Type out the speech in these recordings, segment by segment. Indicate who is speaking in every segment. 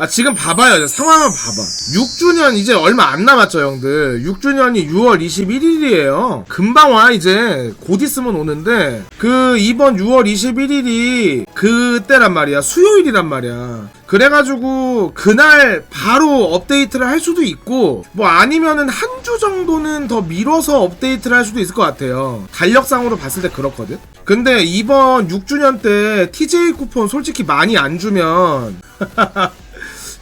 Speaker 1: 아 지금 봐봐요. 상황을 봐봐. 6주년 이제 얼마 안 남았죠 형들. 6주년이 6월 21일이에요. 금방 와 이제. 곧 있으면 오는데. 그 이번 6월 21일이 그때란 말이야. 수요일이란 말이야. 그래가지고 그날 바로 업데이트를 할 수도 있고 뭐 아니면은 한 주 정도는 더 미뤄서 업데이트를 할 수도 있을 것 같아요. 달력상으로 봤을 때 그렇거든? 근데 이번 6주년 때 TJ 쿠폰 솔직히 많이 안 주면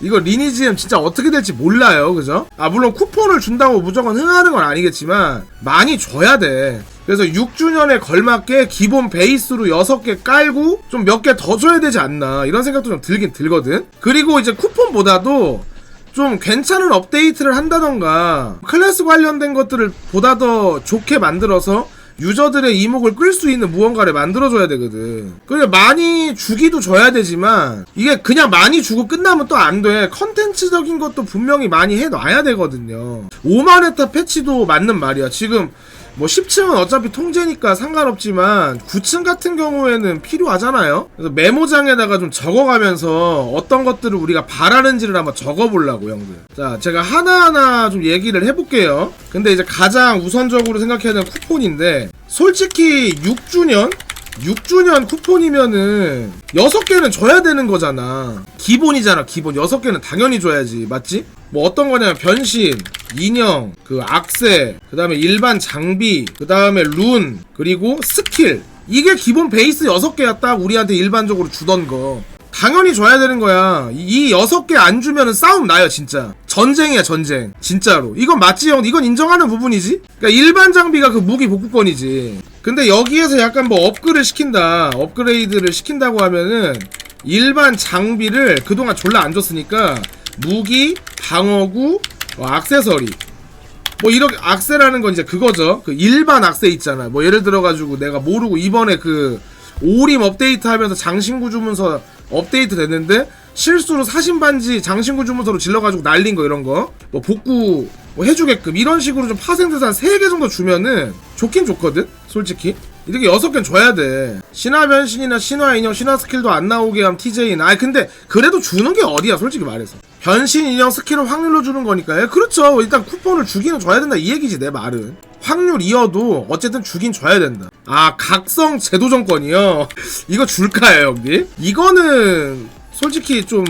Speaker 1: 이거 리니지엠 진짜 어떻게 될지 몰라요 그죠? 아 물론 쿠폰을 준다고 무조건 흥하는 건 아니겠지만 많이 줘야 돼 그래서 6주년에 걸맞게 기본 베이스로 6개 깔고 좀 몇 개 더 줘야 되지 않나 이런 생각도 좀 들긴 들거든 그리고 이제 쿠폰보다도 좀 괜찮은 업데이트를 한다던가 클래스 관련된 것들을 보다 더 좋게 만들어서 유저들의 이목을 끌 수 있는 무언가를 만들어줘야 되거든. 그래 많이 주기도 줘야 되지만 이게 그냥 많이 주고 끝나면 또 안 돼. 컨텐츠적인 것도 분명히 많이 해놔야 되거든요. 5만 회타 패치도 맞는 말이야. 지금 뭐 10층은 어차피 통제니까 상관없지만 9층 같은 경우에는 필요하잖아요. 그래서 메모장에다가 좀 적어가면서 어떤 것들을 우리가 바라는지를 한번 적어보려고 형들. 자, 제가 하나하나 좀 얘기를 해볼게요. 근데 이제 가장 우선적으로 생각해야 되는 쿠폰인데 솔직히 6주년 6주년 쿠폰이면은 6개는 줘야 되는 거잖아. 기본이잖아, 기본. 6개는 당연히 줘야지. 맞지? 뭐 어떤 거냐면 변신, 인형, 그 악세, 그 다음에 일반 장비, 그 다음에 룬, 그리고 스킬. 이게 기본 베이스 6개야 딱 우리한테 일반적으로 주던 거. 당연히 줘야 되는 거야. 이 6개 안 주면은 싸움 나요, 진짜. 전쟁이야, 전쟁. 진짜로. 이건 맞지, 형? 이건 인정하는 부분이지? 그러니까 일반 장비가 그 무기 복구권이지. 근데 여기에서 약간 뭐 업그레이드 시킨다. 업그레이드를 시킨다고 하면은 일반 장비를 그동안 졸라 안 줬으니까 무기, 방어구, 뭐 악세서리. 뭐 이렇게 악세라는 건 이제 그거죠. 그 일반 악세 있잖아. 뭐 예를 들어 가지고 내가 모르고 이번에 그 오림 업데이트 하면서 장신구 주문서 업데이트 됐는데 실수로 사신 반지 장신구 주문서로 질러가지고 날린 거 이런 거 뭐 복구 뭐 해주게끔 이런 식으로 좀 파생돼서 한 3개 정도 주면은 좋긴 좋거든 솔직히 이렇게 6개는 줘야 돼 신화 변신이나 신화 인형 신화 스킬도 안 나오게 하면 TJ는 아니 근데 그래도 주는 게 어디야 솔직히 말해서 변신 인형 스킬을 확률로 주는 거니까 예, 그렇죠 일단 쿠폰을 주기는 줘야 된다 이 얘기지 내 말은 확률 이어도 어쨌든 주긴 줘야 된다. 아, 각성 제도 정권이요? 이거 줄까요, 형님? 이거는 솔직히 좀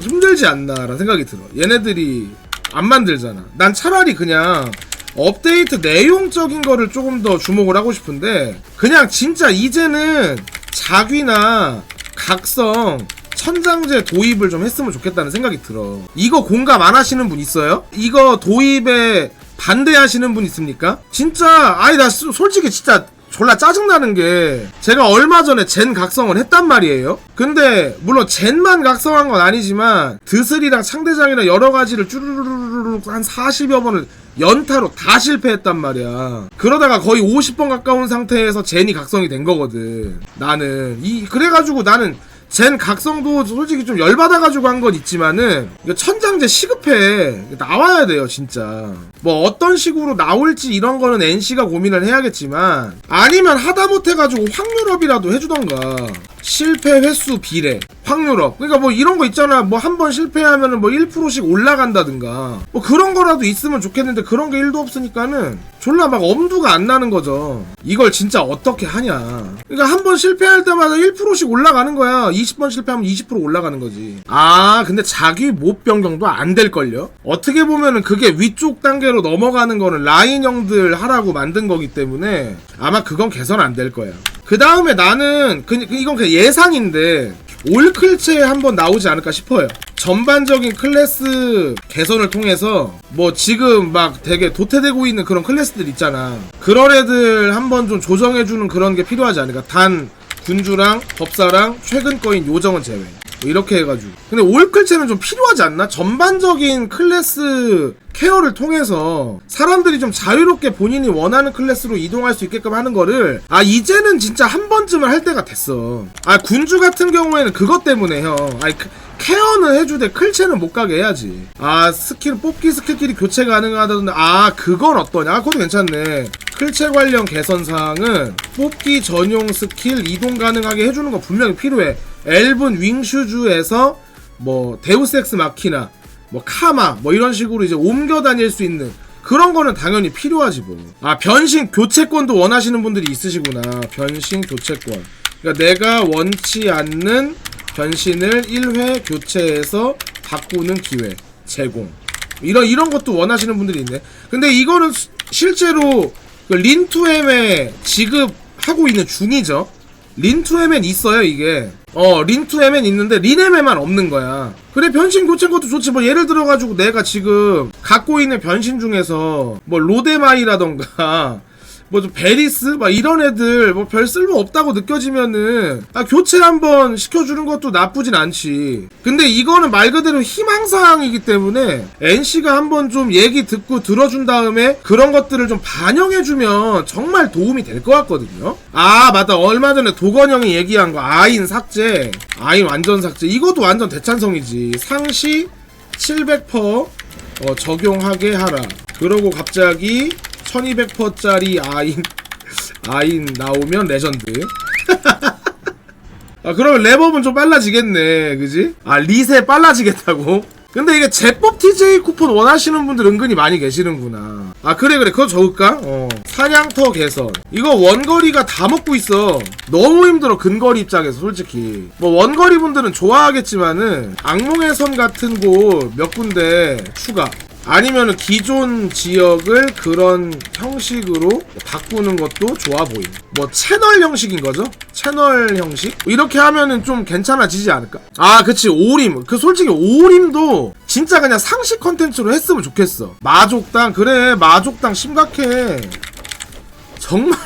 Speaker 1: 힘들지 않나라는 생각이 들어. 얘네들이 안 만들잖아. 난 차라리 그냥 업데이트 내용적인 거를 조금 더 주목을 하고 싶은데 그냥 진짜 이제는 자귀나 각성 천장제 도입을 좀 했으면 좋겠다는 생각이 들어. 이거 공감 안 하시는 분 있어요? 이거 도입에 반대하시는 분 있습니까? 진짜 아니 나 소- 솔직히 진짜 졸라 짜증나는 게 제가 얼마 전에 젠 각성을 했단 말이에요. 근데 물론 젠만 각성한 건 아니지만 드슬이랑 창대장이랑 여러 가지를 쭈르르르르 한 40여 번을 연타로 다 실패했단 말이야. 그러다가 거의 50번 가까운 상태에서 젠이 각성이 된 거거든. 나는 이 그래가지고 나는 젠 각성도 솔직히 좀 열받아가지고 한 건 있지만은 이거 천장제 시급해 나와야 돼요 진짜 뭐 어떤 식으로 나올지 이런 거는 NC가 고민을 해야겠지만 아니면 하다못해가지고 확률업이라도 해주던가 실패 횟수 비례 확률업. 그러니까 뭐 이런 거 있잖아. 뭐 한 번 실패하면은 뭐 1%씩 올라간다든가. 뭐 그런 거라도 있으면 좋겠는데 그런 게 1도 없으니까는 졸라 막 엄두가 안 나는 거죠. 이걸 진짜 어떻게 하냐. 그러니까 한 번 실패할 때마다 1%씩 올라가는 거야. 20번 실패하면 20% 올라가는 거지. 아 근데 자기 못 변경도 안 될걸요? 어떻게 보면은 그게 위쪽 단계로 넘어가는 거는 라인형들 하라고 만든 거기 때문에 아마 그건 개선 안 될 거야 그 다음에 나는 그, 그 이건 그냥 예상인데 올클체 한번 나오지 않을까 싶어요. 전반적인 클래스 개선을 통해서 뭐 지금 막 되게 도태되고 있는 그런 클래스들 있잖아. 그런 애들 한번 좀 조정해주는 그런 게 필요하지 않을까. 단 군주랑 법사랑 최근 거인 요정은 제외. 뭐 이렇게 해가지고. 근데 올클체는 좀 필요하지 않나? 전반적인 클래스 케어를 통해서 사람들이 좀 자유롭게 본인이 원하는 클래스로 이동할 수 있게끔 하는 거를 아 이제는 진짜 한 번쯤은 할 때가 됐어. 아 군주 같은 경우에는 그것 때문에 형. 아니 그- 케어는 해주되 클체는 못 가게 해야지. 아 스킬 뽑기 스킬끼리 교체 가능하다던데 아 그건 어떠냐? 아, 그것도 괜찮네. 클체 관련 개선 사항은 뽑기 전용 스킬 이동 가능하게 해주는 거 분명히 필요해. 엘븐 윙슈즈에서 뭐 데우스엑스 마키나 뭐 카마 뭐 이런 식으로 이제 옮겨 다닐 수 있는 그런 거는 당연히 필요하지 뭐. 아 변신 교체권도 원하시는 분들이 있으시구나. 변신 교체권. 그러니까 내가 원치 않는 변신을 1회 교체해서 바꾸는 기회 제공. 이런 이런 것도 원하시는 분들이 있네. 근데 이거는 수- 실제로 그 린투엠에 지급하고 있는 중이죠. 린투엠엔 있어요 이게. 어 린투엠엔 있는데 린엠에만 없는 거야. 그래 변신 교체인 것도 좋지. 뭐 예를 들어가지고 내가 지금 갖고 있는 변신 중에서 뭐 로데마이라던가 뭐 좀 베리스 막 이런 애들 뭐 별 쓸모 없다고 느껴지면은 아 교체 한번 시켜주는 것도 나쁘진 않지. 근데 이거는 말 그대로 희망사항이기 때문에 NC가 한번 좀 얘기 듣고 들어준 다음에 그런 것들을 좀 반영해주면 정말 도움이 될 것 같거든요. 아 맞다 얼마 전에 도건형이 얘기한 거 아인 삭제, 아인 완전 삭제 이것도 완전 대찬성이지. 상시 700% 어, 적용하게 하라. 그러고 갑자기 1200%짜리 아인 아인 나오면 레전드. 아 그러면 랩업은 좀 빨라지겠네, 그지? 아 리세 빨라지겠다고? 근데 이게 제법 TJ 쿠폰 원하시는 분들 은근히 많이 계시는구나. 아 그래 그래 그거 적을까? 어 사냥터 개선. 이거 원거리가 다 먹고 있어. 너무 힘들어 근거리 입장에서 솔직히. 뭐 원거리 분들은 좋아하겠지만은 악몽의 섬 같은 곳 몇 군데 추가. 아니면은 기존 지역을 그런 형식으로 바꾸는 것도 좋아 보임. 뭐 채널 형식인 거죠? 채널 형식? 이렇게 하면은 좀 괜찮아지지 않을까? 아, 그치 오림. 그 솔직히 오림도 진짜 그냥 상식 컨텐츠로 했으면 좋겠어. 마족당 그래 마족당 심각해. 정말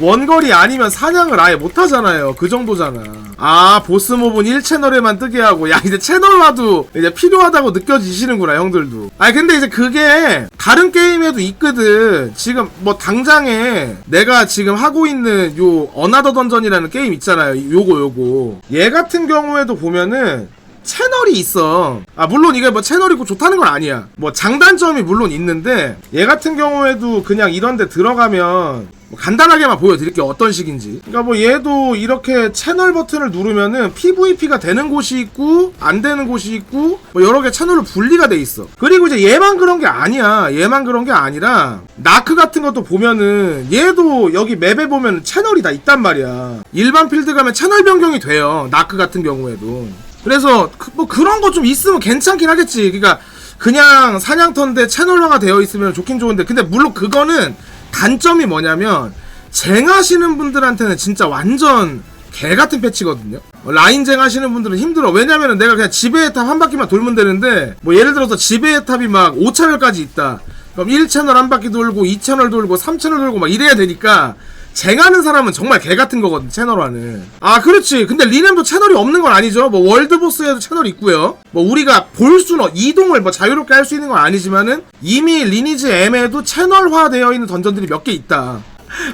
Speaker 1: 원거리 아니면 사냥을 아예 못하잖아요. 그 정도잖아. 아, 보스몹은 1채널에만 뜨게 하고, 야, 이제 채널화도 이제 필요하다고 느껴지시는구나, 형들도. 아, 근데 이제 그게 다른 게임에도 있거든. 지금 뭐 당장에 내가 지금 하고 있는 요 어나더 던전이라는 게임 있잖아요. 요거, 요거. 얘 같은 경우에도 보면은 채널이 있어. 아, 물론 이게 뭐 채널이 고 좋다는 건 아니야. 뭐 장단점이 물론 있는데, 얘 같은 경우에도 그냥 이런 데 들어가면, 뭐 간단하게만 보여드릴게요. 어떤 식인지. 그러니까 뭐 얘도 이렇게 채널 버튼을 누르면은 PVP가 되는 곳이 있고, 안 되는 곳이 있고, 뭐 여러 개 채널로 분리가 돼 있어. 그리고 이제 얘만 그런 게 아니야. 얘만 그런 게 아니라, 나크 같은 것도 보면은, 얘도 여기 맵에 보면 채널이 다 있단 말이야. 일반 필드 가면 채널 변경이 돼요. 나크 같은 경우에도. 그래서 그- 뭐 그런 거 좀 있으면 괜찮긴 하겠지. 그러니까 그냥 사냥터인데 채널화가 되어 있으면 좋긴 좋은데 근데 물론 그거는 단점이 뭐냐면 쟁하시는 분들한테는 진짜 완전 개 같은 패치거든요. 어, 라인 쟁 하시는 분들은 힘들어. 왜냐면은 내가 그냥 지배의 탑 한 바퀴만 돌면 되는데 뭐 예를 들어서 지배의 탑이 막 5채널까지 있다. 그럼 1채널 한 바퀴 돌고 2채널 돌고 3채널 돌고 막 이래야 되니까 쟁하는 사람은 정말 개 같은 거거든 채널화는. 아 그렇지. 근데 리넴도 채널이 없는 건 아니죠. 뭐 월드보스에도 채널이 있고요. 뭐 우리가 볼 수는 이동을 뭐 자유롭게 할 수 있는 건 아니지만은 이미 리니지 M에도 채널화 되어 있는 던전들이 몇 개 있다.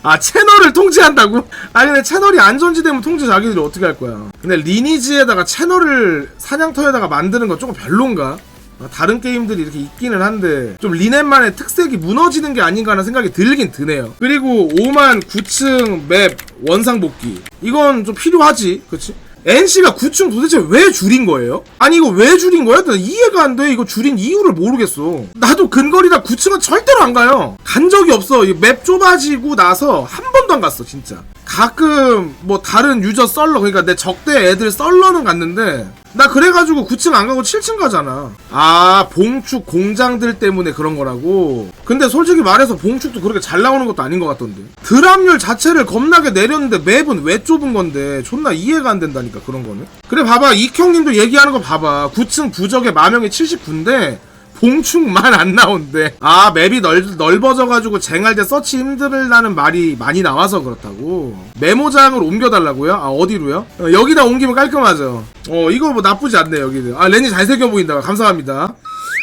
Speaker 1: 아 채널을 통제한다고? 아니 근데 채널이 안전지되면 통제 자기들이 어떻게 할 거야? 근데 리니지에다가 채널을 사냥터에다가 만드는 건 조금 별론가? 아, 다른 게임들이 이렇게 있기는 한데 좀 리넷만의 특색이 무너지는 게 아닌가 하는 생각이 들긴 드네요 그리고 5만 9층 맵 원상 복귀 이건 좀 필요하지 그치? NC가 9층 도대체 왜 줄인 거예요? 아니 이거 왜 줄인 거야? 나 이해가 안 돼. 이거 줄인 이유를 모르겠어. 나도 근거리다 9층은 절대로 안 가요. 간 적이 없어. 이맵 좁아지고 나서 한 번도 안 갔어, 진짜. 가끔 뭐 다른 유저 썰러 그러니까 내 적대 애들 썰러는 갔는데 나 그래가지고 9층 안 가고 7층 가잖아. 아, 봉축 공장들 때문에 그런 거라고? 근데 솔직히 말해서 봉축도 그렇게 잘 나오는 것도 아닌 것 같던데. 드랍률 자체를 겁나게 내렸는데 맵은 왜 좁은 건데? 존나 이해가 안 된다니까, 그런 거는. 그래, 봐봐. 이형님도 얘기하는 거 봐봐. 9층 부적의 마명이 79인데, 봉축만 안 나온대. 아, 맵이 넓, 넓어져가지고 쟁할 때 서치 힘들다는 말이 많이 나와서 그렇다고. 메모장을 옮겨달라고요? 아, 어디로요? 어, 여기다 옮기면 깔끔하죠. 어, 이거 뭐 나쁘지 않네, 여기는. 아, 렌이 잘생겨 보인다. 감사합니다.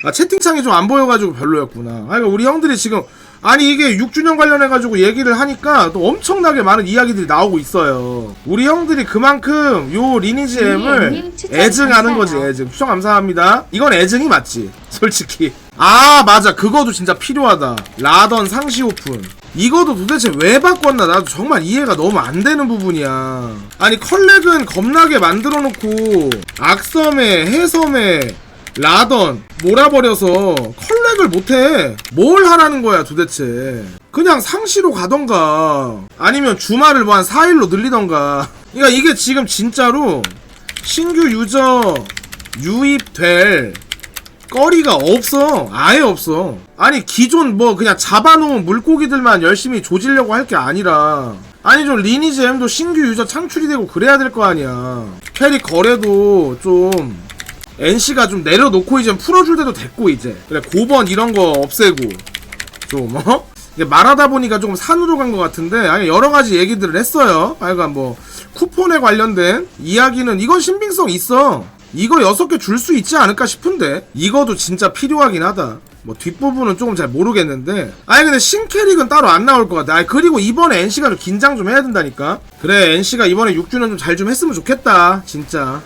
Speaker 1: 아, 채팅창이 좀 안 보여가지고 별로였구나. 아, 그러니까 우리 형들이 지금, 아니, 이게 6주년 관련해가지고 얘기를 하니까 또 엄청나게 많은 이야기들이 나오고 있어요. 우리 형들이 그만큼 요 리니지 M을
Speaker 2: 리니엠님 추천
Speaker 1: 애증하는 거지. 애증. 추천 감사합니다. 이건 애증이 맞지, 솔직히. 아, 맞아. 그거도 진짜 필요하다. 라던 상시 오픈. 이거도 도대체 왜 바꿨나 나도 정말 이해가 너무 안 되는 부분이야 아니 컬렉은 겁나게 만들어 놓고 악섬에 해섬에 라던 몰아버려서 컬렉을 못해. 뭘 하라는 거야 도대체? 그냥 상시로 가던가 아니면 주말을 뭐 한 4일로 늘리던가. 그러니까 이게 지금 진짜로 신규 유저 유입될 거리가 없어. 아예 없어. 아니 기존 뭐 그냥 잡아놓은 물고기들만 열심히 조지려고 할 게 아니라. 아니 좀 리니지 M도 신규 유저 창출이 되고 그래야 될 거 아니야. 캐릭 거래도 좀 NC가 좀 내려놓고 이제 풀어줄 때도 됐고 이제. 그래 고번 이런 거 없애고. 좀 어? 말하다 보니까 조금 산으로 간 것 같은데 아니 여러 가지 얘기들을 했어요. 하여간 뭐 쿠폰에 관련된 이야기는 이건 신빙성 있어. 이거 여섯 개줄 수 있지 않을까 싶은데 이거도 진짜 필요하긴 하다. 뭐 뒷부분은 조금 잘 모르겠는데. 아니 근데 신캐릭은 따로 안 나올 것 같아. 아니 그리고 이번에 NC가 좀 긴장 좀 해야 된다니까. 그래 NC가 이번에 6주년 좀 잘좀 했으면 좋겠다 진짜